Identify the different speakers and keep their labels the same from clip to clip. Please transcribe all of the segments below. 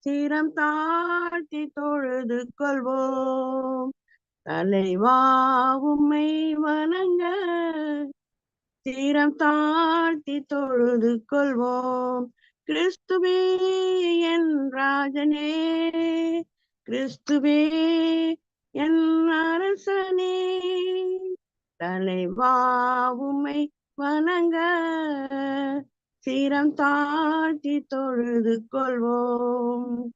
Speaker 1: சிரம் தாழ்த்தி தொழுது கொள்வோம். தலைவாவுமை வணங்க. சிரம் தாழ்த்தி தொழுது கொள்வோம். கிறிஸ்துவே என் ராஜனே. கிறிஸ்துவே என் அரசனே. தலைவாவுமை வணங்க. சீரம் தாழ்த்தி தொழுது கொள்வோம்.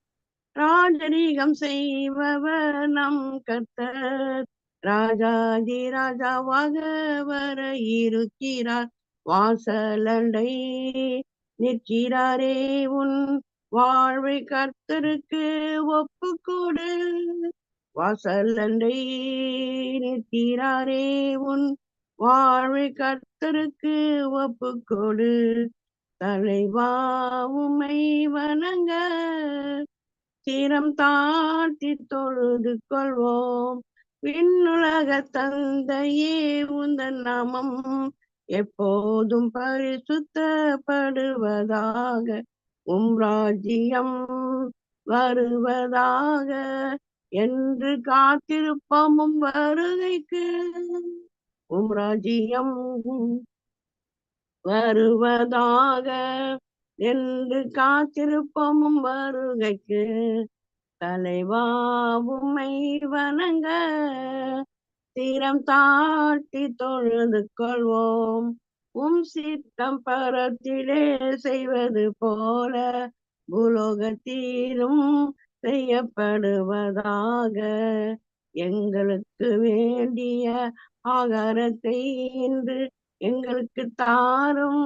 Speaker 1: ராஜரீகம் செய்பவர் நம் கர்த்தர். ராஜாதி ராஜாவாக வர இருக்கிறார். வாசலண்டை நிற்கிறாரே உன் வாழ்வை கர்த்தருக்கு ஒப்பு கொடு வாசலண்டை நிற்கிறாரே உன் வாழ்வை கர்த்தருக்கு ஒப்பு கொடு தலைவா உமை வணங்க. தீரம் தாழ்த்தி தொழுது கொள்வோம். விண்ணுலக தந்தையே உந்த நாமம் எப்போதும் பரிசுத்தப்படுவதாக. உம் ராஜ்யம் வருவதாக. என்று காத்திருப்பமும் வருகைக்கு. உம் ராஜ்யம் வருவதாக என்று காத்திருப்பமும் வருகைக்கு தலைவாவுமை வணங்க. தீரம் தாட்டி தொழுது கொள்வோம். உம் சித்தம் பரத்திலே செய்வது போல புலோகத்திலும் செய்யப்படுவதாக எங்களுக்கு வேண்டிய ஆகாரத்தை இன்று எங்களுக்கு தாரும்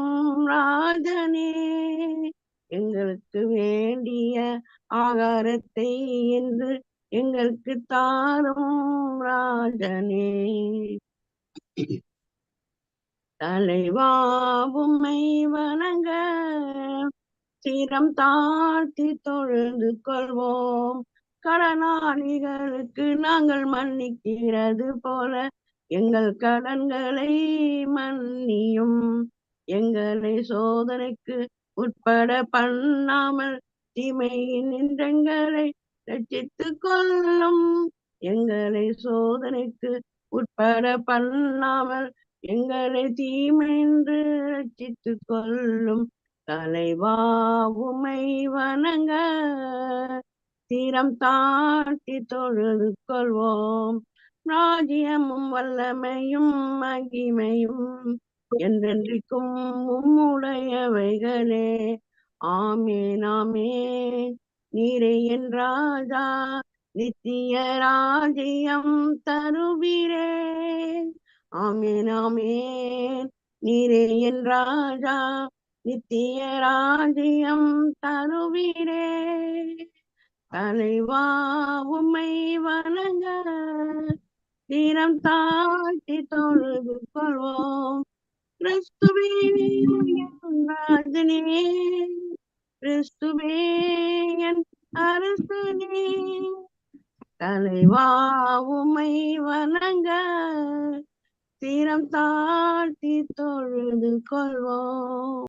Speaker 1: ராஜனே எங்களுக்கு வேண்டிய ஆகாரத்தை என்று எங்களுக்கு தாரும் ராஜனே. தலைவாவுமை வணங்க சிரம் தாழ்த்தி தொழுந்து கொள்வோம். கடனாளிகளுக்கு நாங்கள் மன்னிக்கிறது போல எங்கள் கடன்களை மன்னியும். எங்களை சோதனைக்கு உட்பட பண்ணாமல் தீமையின் நின்றங்களை ரட்சித்து கொள்ளும். எங்களை சோதனைக்கு உட்பட பண்ணாமல் எங்களை தீமைன்று ரட்சித்து கொள்ளும். தலைவா உமை வணங்க. தீரம் தாட்டி தொழுது கொள்வோம். ராஜ்யமும் வல்லமையும் மகிமையும் என்றென்றைக்கும் உம்முடையவைகளே. ஆமேன் ஆமேன். நீரே என் ராஜா நித்திய ராஜ்யம் தருவீரே. ஆமேன் ஆமேன். நீரே என் ராஜா நித்திய ராஜ்யம் தருவீரே. தலைவா உம்மை வணங்க. தீரம் தாழ்த்தி தொழுது கொள்வோம். கிறிஸ்துவே ராஜனே கிறிஸ்துவே என் அரசனே தலைவா உம்மை வணங்க. தீரம் தாழ்த்தி தொழுது கொள்வோம்.